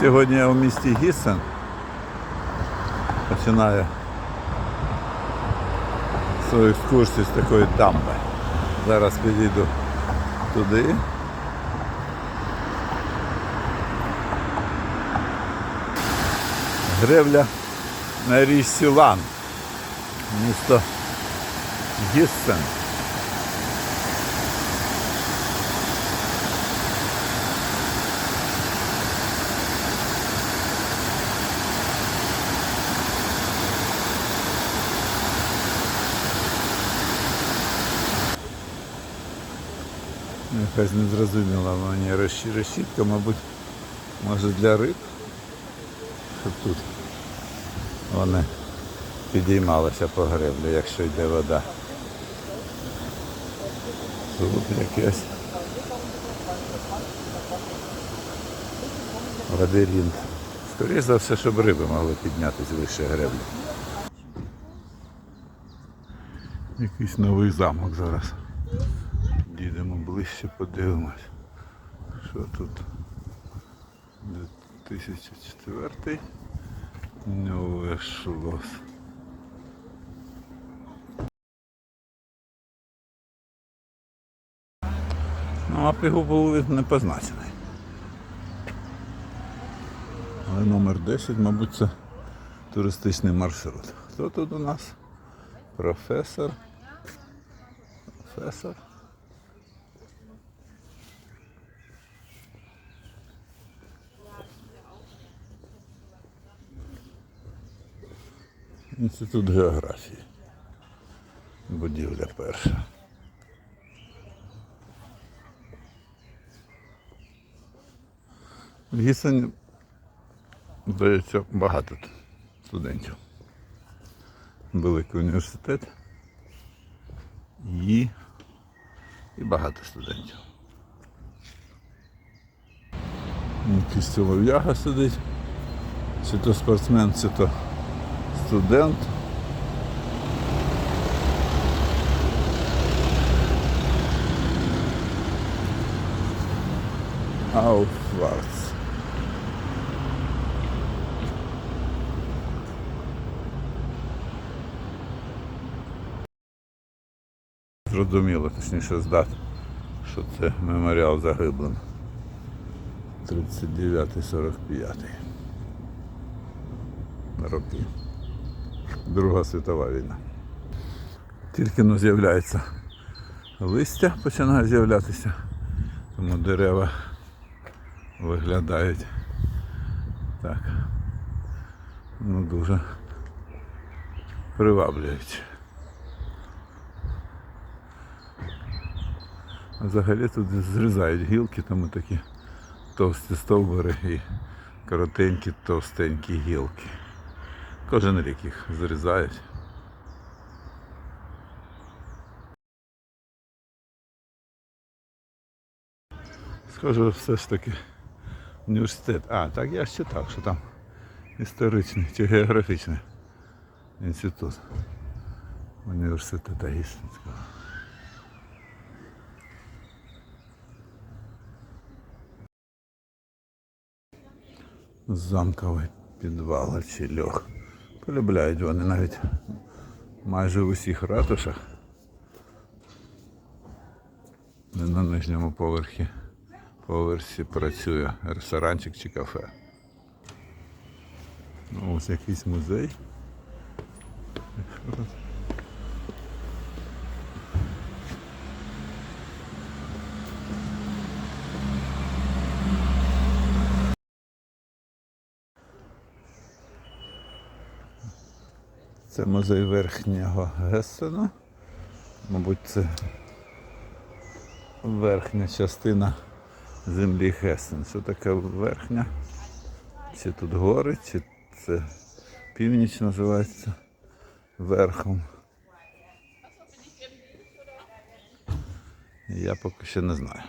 Сьогодні я у місті Гіссен. Починаю свою екскурсію з такої дамби. Зараз підійду туди. Гребля на річці Лан. Місто Гіссен. Якась незрозуміла мені реші- решітка, мабуть, може для риб. Щоб тут вони підіймалися по греблі, якщо йде вода. Тут якесь лабіринт. Скоріше за все, щоб риби могли піднятися вище греблі. Якийсь новий замок зараз. Дійдемо ближче, подивимось. Що тут? 2004 Нове шлос. Ну, а був не позначений. Але номер 10, мабуть, це туристичний маршрут. Хто тут у нас? Професор. Професор. Інститут географії. Будівля перша. В Гісені, здається, багато студентів. Великий університет і, і багато студентів. Якийсь чолов'яга сидить, чи то спортсмен, чи то студент. Aufwärts. Зрозуміло, точніше здати, що це меморіал загиблим. 39-45 роки. Друга світова війна. Тільки ну, з'являється листя, починає з'являтися, тому дерева виглядають так. Ну дуже приваблюють. Взагалі тут зрізають гілки, тому такі товсті стовбури і коротенькі, товстенькі гілки. Кожен рік їх зрізають. Схоже, все ж таки університет. А, так я ж читав, що там історичний чи географічний інститут університету Гісненського. Замковий підвал чи льох. Полюбляють вони навіть майже в усіх ратушах. На нижньому поверхі поверсі працює ресторанчик чи кафе. Ну, ось якийсь музей. Це музей верхнього Гессена. Мабуть, це верхня частина землі Гесен. Що таке верхня? Чи тут гори, чи це північ називається верхом. Я поки що не знаю.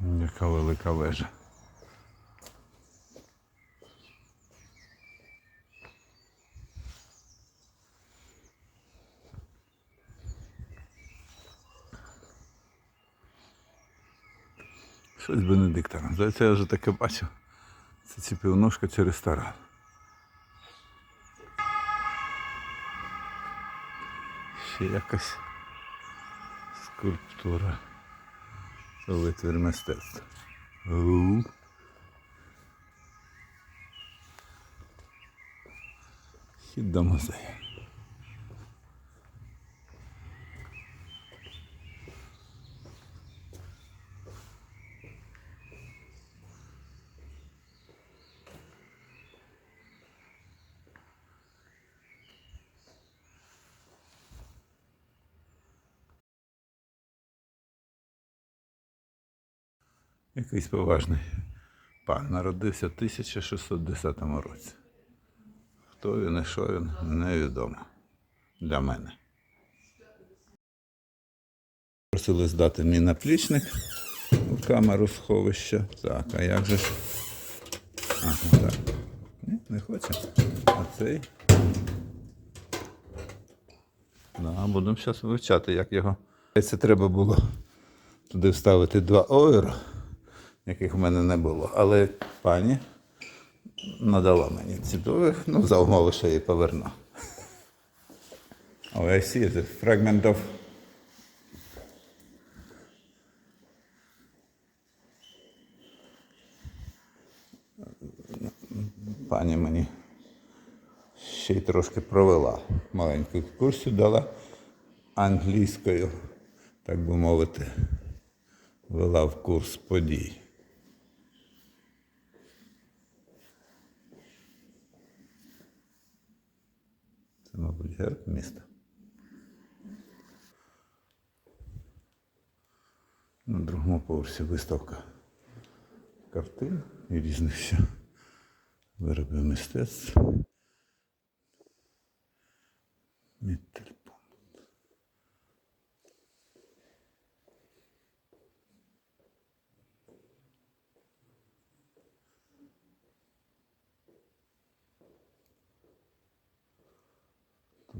Яка велика вежа. Щось Бенедиктором. Здається, я вже таке бачу. Це ці півножка чи ресторан. Ще якась скульптура. Витвір мистецтва. Хід до музею. Якийсь поважний пан народився в 1610 році. Хто він і що він, невідомо для мене. Просили здати мій наплічник у камеру сховища. Так, а як же ж? Ага, так. Ні, не хоче. А цей. Да, будемо зараз вивчати, як його. Це треба було туди вставити два ойро, яких в мене не було. Але пані надала мені ці довгі, ну, за умови, що її поверну. Oh, I see the fragment of пані мені ще й трошки провела маленьку екскурсію, дала англійською, так би мовити, вела в курс подій. Це, мабуть, герб міста. На другому поверсі виставка картин і різних ще виробів мистецтв. Міттельпункт.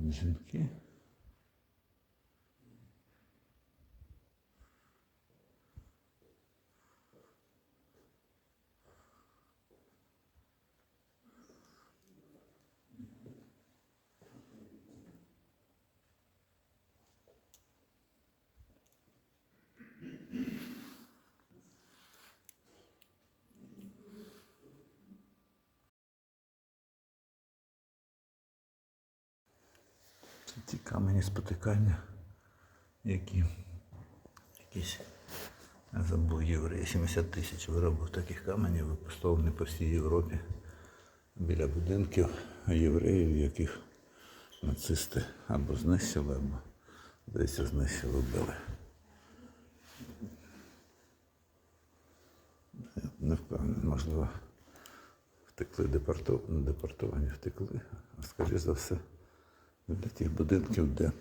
Тут жінки. Це ті камені спотикання, які якісь, забув євреї, 70 тисяч виробив таких каменів, випустовані по всій Європі біля будинків євреїв, яких нацисти або знищили, або десь знищили, вбили. Не впевнений, можливо, втекли депортовані втекли, а скоріше за все для тих будинків, де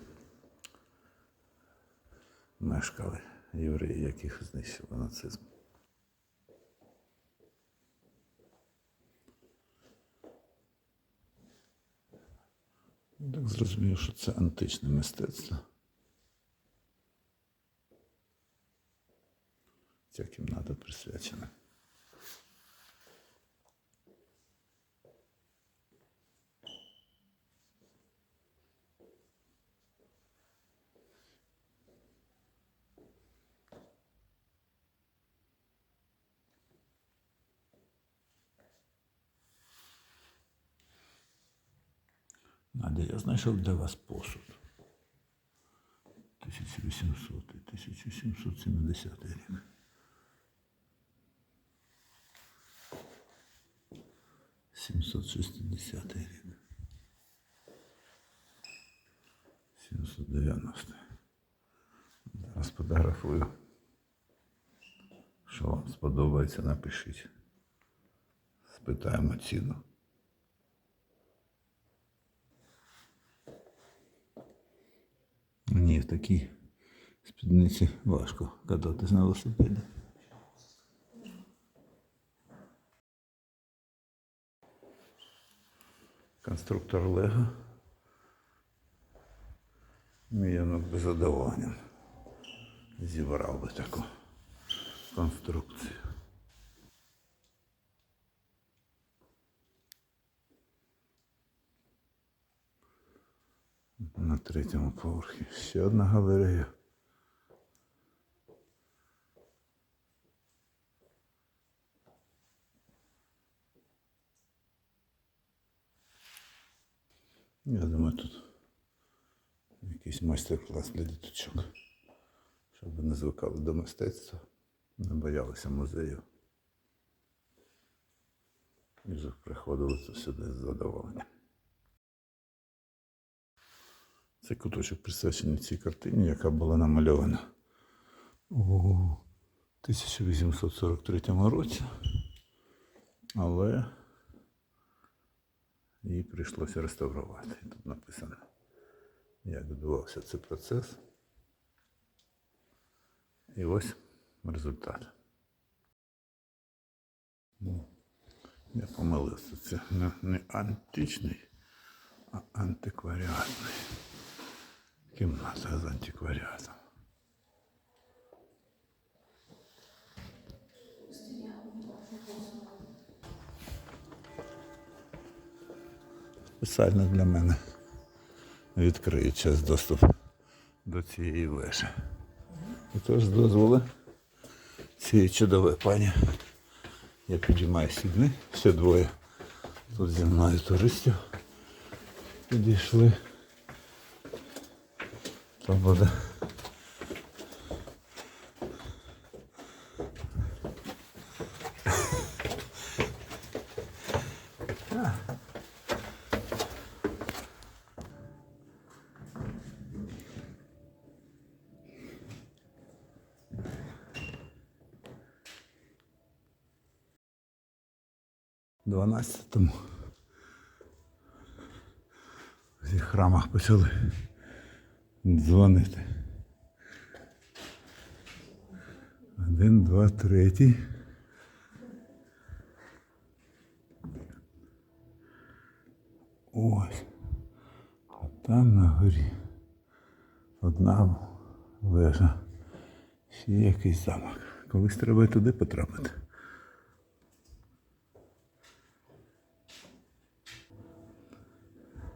мешкали євреї, яких знищили нацизм. Так зрозумів, що це античне мистецтво. Ця кімната присвячена. Надя, я знайшов для вас посуд. 1800 1770 рік. Сімсот шістдесятий рік. 790. Зараз фотографую. Що вам сподобається, напишіть. Спитаємо ціну. Мені в такій спідниці важко кататись на велосипеді. Конструктор Лего. Мій онук би задоволенням зібрав би таку конструкцію. На третьому поверхі ще одна галерея. Я думаю, тут якийсь майстер-клас для діточок, щоб не звикали до мистецтва, не боялися музею. І вже приходили сюди з задоволенням. Це куточок присвячений цій картині, яка була намальована у 1843 році, але її прийшлося реставрувати. Тут написано, як відбувався цей процес. І ось результат. Ну, Я помилився. Це не, не античний, а антикваріатний. Кімната з антикваріатом. Спеціально для мене відкриють час доступ до цієї вежі. І тож з дозволу цієї чудової пані. Я підіймаю сідни, ще двоє. Тут зі мною туристів підійшли. То 12-му в цих храмах почали дзвонити. Один, два, третій. Ось. А там на горі одна вежа. Ще якийсь замок. Колись треба туди потрапити.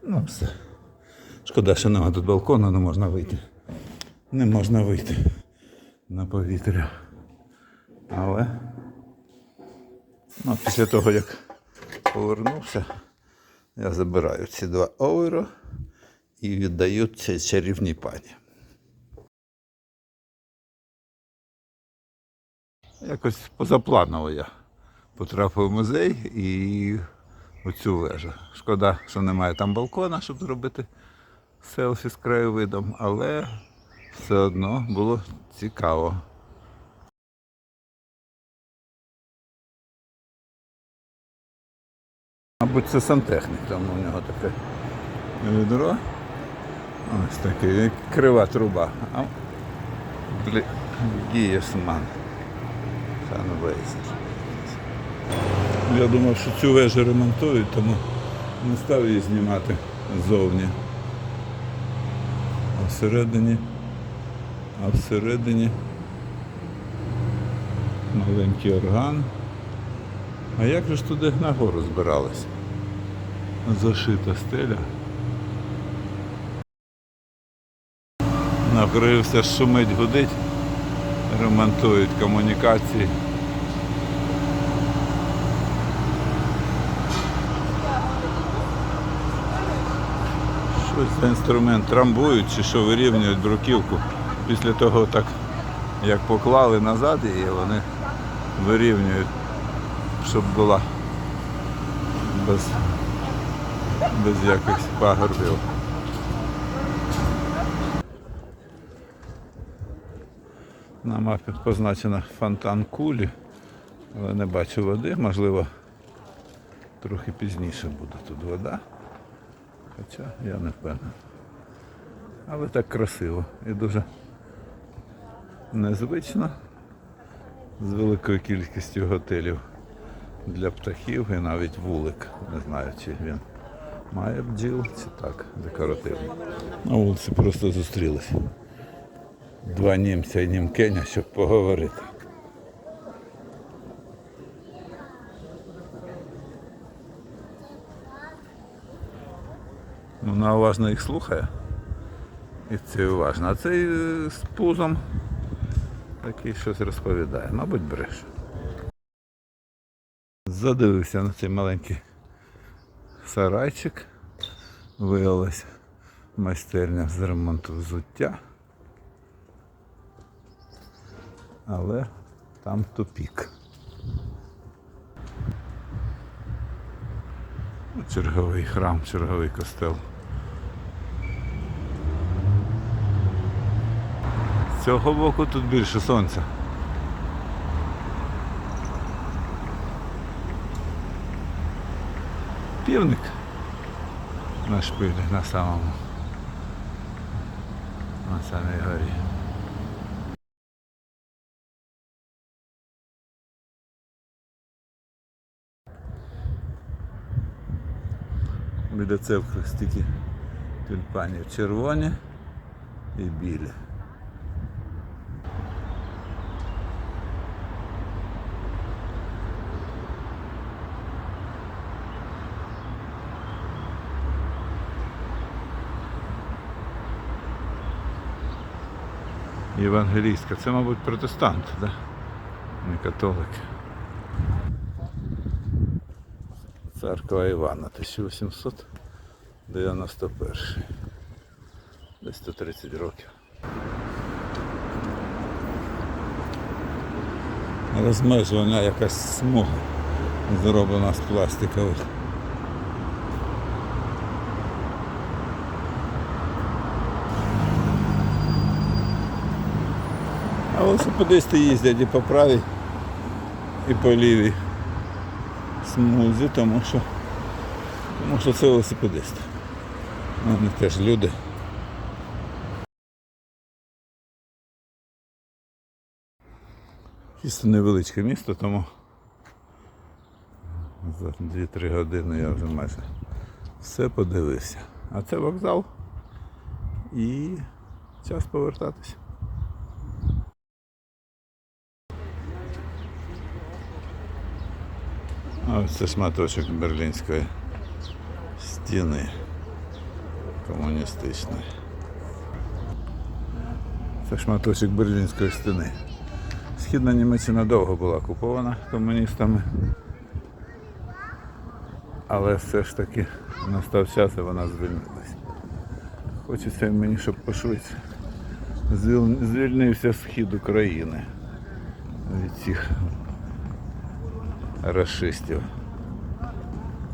Ну, все. Шкода, що нема тут балкону, не можна вийти. Не можна вийти на повітря. Але ну, після того, як повернувся, я забираю ці два оверо і віддаю цій чарівній пані. Якось позапланово я потрапив в музей і оцю вежу. Шкода, що немає там балкона, щоб зробити селфі з краєвидом, але все одно було цікаво. Мабуть, це сантехнік, там у нього таке відро. Ось таке, як крива труба. А. Гієсман. Я думав, що цю вежу ремонтують, тому не став її знімати ззовні. Всередині, а всередині маленький орган. А як же ж туди нагору збирались? Зашита стеля. Накрився, шумить, гудить, ремонтують комунікації. Щось за інструмент трамбують чи що вирівнюють бруківку. Після того так як поклали назад її, вони вирівнюють, щоб була без, без якихось пагорбів. На мапі позначено фонтан кулі, але не бачу води, можливо, трохи пізніше буде тут вода. Хоча я не впевнений. Але так красиво і дуже незвично з великою кількістю готелів для птахів і навіть вулик. Не знаю, чи він має бджіл, чи так, декоративний. На вулиці просто зустрілися. Два німця і німкеня, щоб поговорити. Вона уважно їх слухає. І це уважно. А цей е, з пузом такий щось розповідає. Мабуть, бреше. Задивився на цей маленький сарайчик. Виявилась майстерня з ремонту взуття. Але там тупік. Черговий храм, черговий костел. Цього боку тут більше сонця. Півник на шпилі на самому. На самій горі. Біля церкви стільки тюльпанів червоні і білі. Євангелійська. Це, мабуть, протестанти, да? не католики. Церква Івана 1891. Десь 130 років. Розмежування якась смуга зроблена з пластикових. А велосипедисти їздять і по правій, і по лівій смузі, тому що, тому що це велосипедисти. Вони теж люди. Чисто невеличке місто, тому за 2-3 години я вже майже все подивився. А це вокзал і час повертатися. А ось це шматочок берлінської стіни комуністичної. Це шматочок берлінської стіни. Східна Німеччина довго була окупована комуністами. Але все ж таки настав час і вона звільнилась. Хочеться мені, щоб пошвидше звільнився схід України від цих расистів.